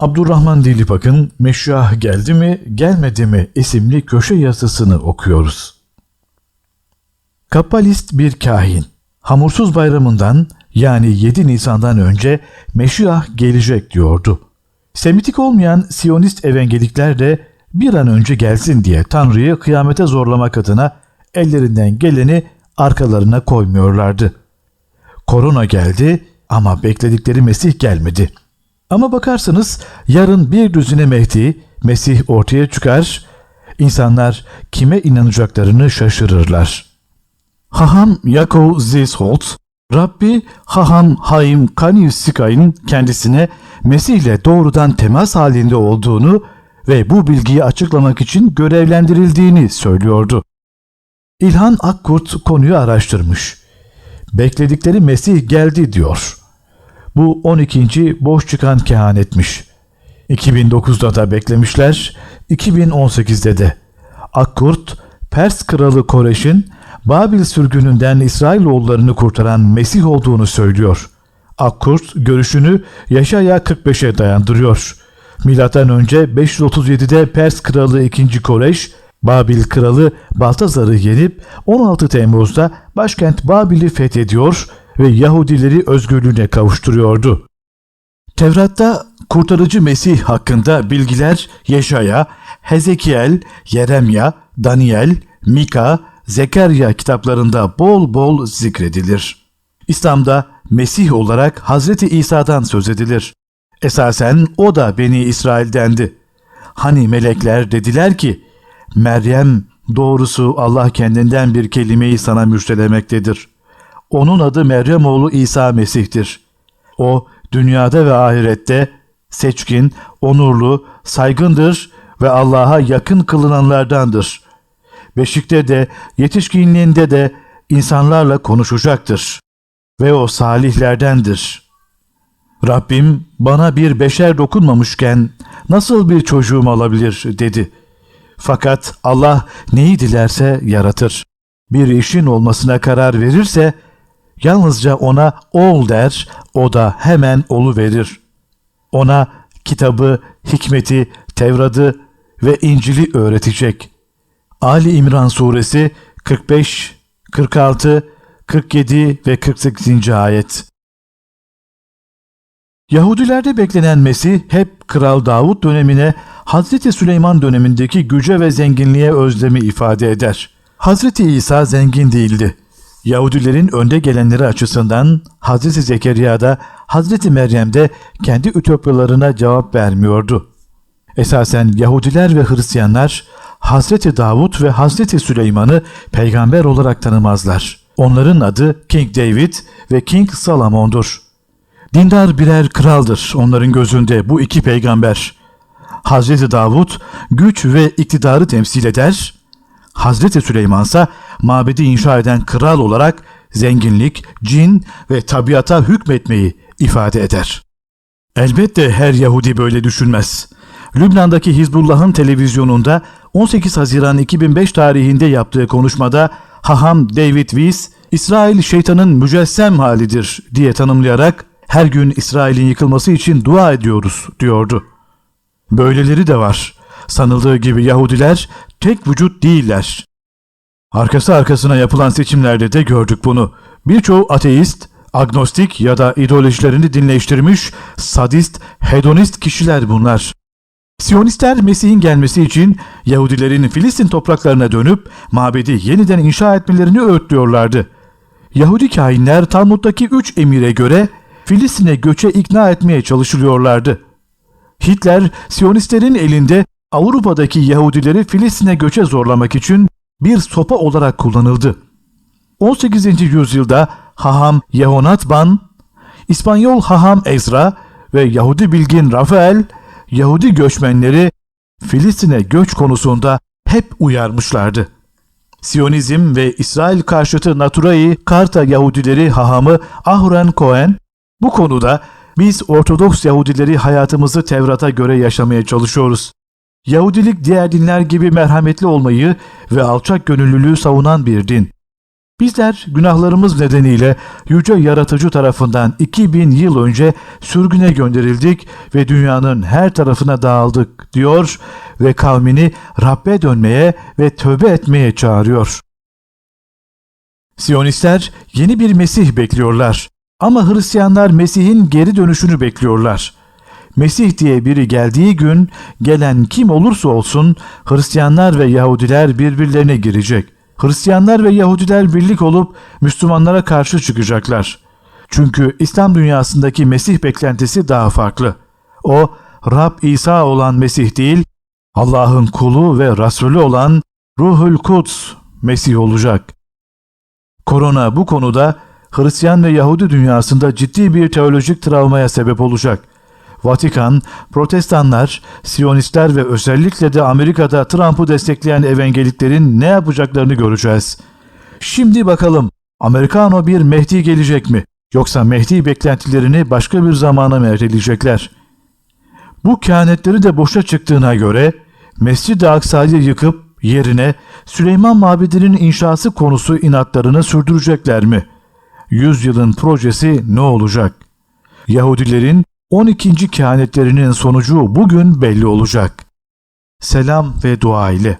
Abdurrahman Dilipak'ın Meşruah Geldi mi Gelmedi mi isimli köşe yazısını okuyoruz. Kabalist bir kahin. Hamursuz bayramından yani 7 Nisan'dan önce Meşruah gelecek diyordu. Semitik olmayan Siyonist evangelikler de bir an önce gelsin diye Tanrı'yı kıyamete zorlamak adına ellerinden geleni arkalarına koymuyorlardı. Korona geldi ama bekledikleri Mesih gelmedi. Ama bakarsanız yarın bir düzine Mehdi, Mesih ortaya çıkar, insanlar kime inanacaklarını şaşırırlar. Haham Yakov Zisholt, Rabbi Haham Haim Kaniusikay'ın kendisine Mesih ile doğrudan temas halinde olduğunu ve bu bilgiyi açıklamak için görevlendirildiğini söylüyordu. İlhan Akkurt konuyu araştırmış. Bekledikleri Mesih geldi diyor. Bu 12. boş çıkan kehanetmiş. 2009'da da beklemişler, 2018'de de. Akkurt, Pers kralı Koreş'in Babil sürgününden İsrailoğullarını kurtaran Mesih olduğunu söylüyor. Akkurt görüşünü Yaşaya 45'e dayandırıyor. Milattan önce 537'de Pers kralı 2. Koreş, Babil kralı Baltazar'ı yenip 16 Temmuz'da başkent Babil'i fethediyor ve Yahudileri özgürlüğüne kavuşturuyordu. Tevrat'ta kurtarıcı Mesih hakkında bilgiler Yeşaya, Hezekiel, Yeremya, Daniel, Mika, Zekeriya kitaplarında bol bol zikredilir. İslam'da Mesih olarak Hazreti İsa'dan söz edilir. Esasen o da Beni İsrail'dendi. Hani melekler dediler ki, Meryem doğrusu Allah kendinden bir kelimeyi sana müjdelemektedir. Onun adı Meryem oğlu İsa Mesih'tir. O dünyada ve ahirette seçkin, onurlu, saygındır ve Allah'a yakın kılınanlardandır. Beşikte de yetişkinliğinde de insanlarla konuşacaktır ve o salihlerdendir. Rabbim bana bir beşer dokunmamışken nasıl bir çocuğum olabilir dedi. Fakat Allah neyi dilerse yaratır. Bir işin olmasına karar verirse yalnızca ona ol der, o da hemen olu verir. Ona kitabı, hikmeti, Tevrat'ı ve İncil'i öğretecek. Ali İmran suresi 45, 46, 47 ve 48. ayet. Yahudilerde beklenen Mesih hep Kral Davut dönemine Hazreti Süleyman dönemindeki güce ve zenginliğe özlemi ifade eder. Hazreti İsa zengin değildi. Yahudilerin önde gelenleri açısından Hazreti Zekeriya da Hazreti Meryem de kendi ütopyalarına cevap vermiyordu. Esasen Yahudiler ve Hristiyanlar Hazreti Davut ve Hazreti Süleyman'ı peygamber olarak tanımazlar. Onların adı King David ve King Salomon'dur. Dindar birer kraldır onların gözünde bu iki peygamber. Hazreti Davut güç ve iktidarı temsil eder. Hazreti Süleyman ise mabedi inşa eden kral olarak zenginlik, cin ve tabiata hükmetmeyi ifade eder. Elbette her Yahudi böyle düşünmez. Lübnan'daki Hizbullah'ın televizyonunda 18 Haziran 2005 tarihinde yaptığı konuşmada Haham David Weiss, İsrail şeytanın mücessem halidir diye tanımlayarak her gün İsrail'in yıkılması için dua ediyoruz diyordu. Böyleleri de var. Sanıldığı gibi Yahudiler tek vücut değiller. Arkası arkasına yapılan seçimlerde de gördük bunu. Birçoğu ateist, agnostik ya da ideolojilerini dinleştirmiş, sadist, hedonist kişiler bunlar. Siyonistler Mesih'in gelmesi için Yahudilerin Filistin topraklarına dönüp mabedi yeniden inşa etmelerini öğütlüyorlardı. Yahudi kahinler Talmud'daki üç emire göre Filistin'e göçe ikna etmeye çalışılıyorlardı. Hitler, Siyonistlerin elinde Avrupa'daki Yahudileri Filistin'e göçe zorlamak için bir sopa olarak kullanıldı. 18. yüzyılda Haham Yehonatban, İspanyol Haham Ezra ve Yahudi bilgin Rafael, Yahudi göçmenleri Filistin'e göç konusunda hep uyarmışlardı. Siyonizm ve İsrail karşıtı Naturai Karta Yahudileri hahamı Ahuren Cohen bu konuda biz Ortodoks Yahudileri hayatımızı Tevrat'a göre yaşamaya çalışıyoruz. Yahudilik diğer dinler gibi merhametli olmayı ve alçak gönüllülüğü savunan bir din. Bizler günahlarımız nedeniyle yüce yaratıcı tarafından 2000 yıl önce sürgüne gönderildik ve dünyanın her tarafına dağıldık diyor ve kavmini Rabbe dönmeye ve tövbe etmeye çağırıyor. Siyonistler yeni bir Mesih bekliyorlar ama Hristiyanlar Mesih'in geri dönüşünü bekliyorlar. Mesih diye biri geldiği gün gelen kim olursa olsun Hristiyanlar ve Yahudiler birbirlerine girecek. Hristiyanlar ve Yahudiler birlik olup Müslümanlara karşı çıkacaklar. Çünkü İslam dünyasındaki Mesih beklentisi daha farklı. O Rab İsa olan Mesih değil, Allah'ın kulu ve Resulü olan Ruhul Kuds Mesih olacak. Korona bu konuda Hristiyan ve Yahudi dünyasında ciddi bir teolojik travmaya sebep olacak. Vatikan, protestanlar, siyonistler ve özellikle de Amerika'da Trump'ı destekleyen evangeliklerin ne yapacaklarını göreceğiz. Şimdi bakalım Amerikano bir Mehdi gelecek mi? Yoksa Mehdi beklentilerini başka bir zamana mı erteleyecekler? Bu kehanetleri de boşa çıktığına göre Mescid-i Aksa'yı yıkıp yerine Süleyman Mabedi'nin inşası konusu inatlarını sürdürecekler mi? Yüzyılın projesi ne olacak? Yahudilerin 12. kehanetlerinin sonucu bugün belli olacak. Selam ve dua ile.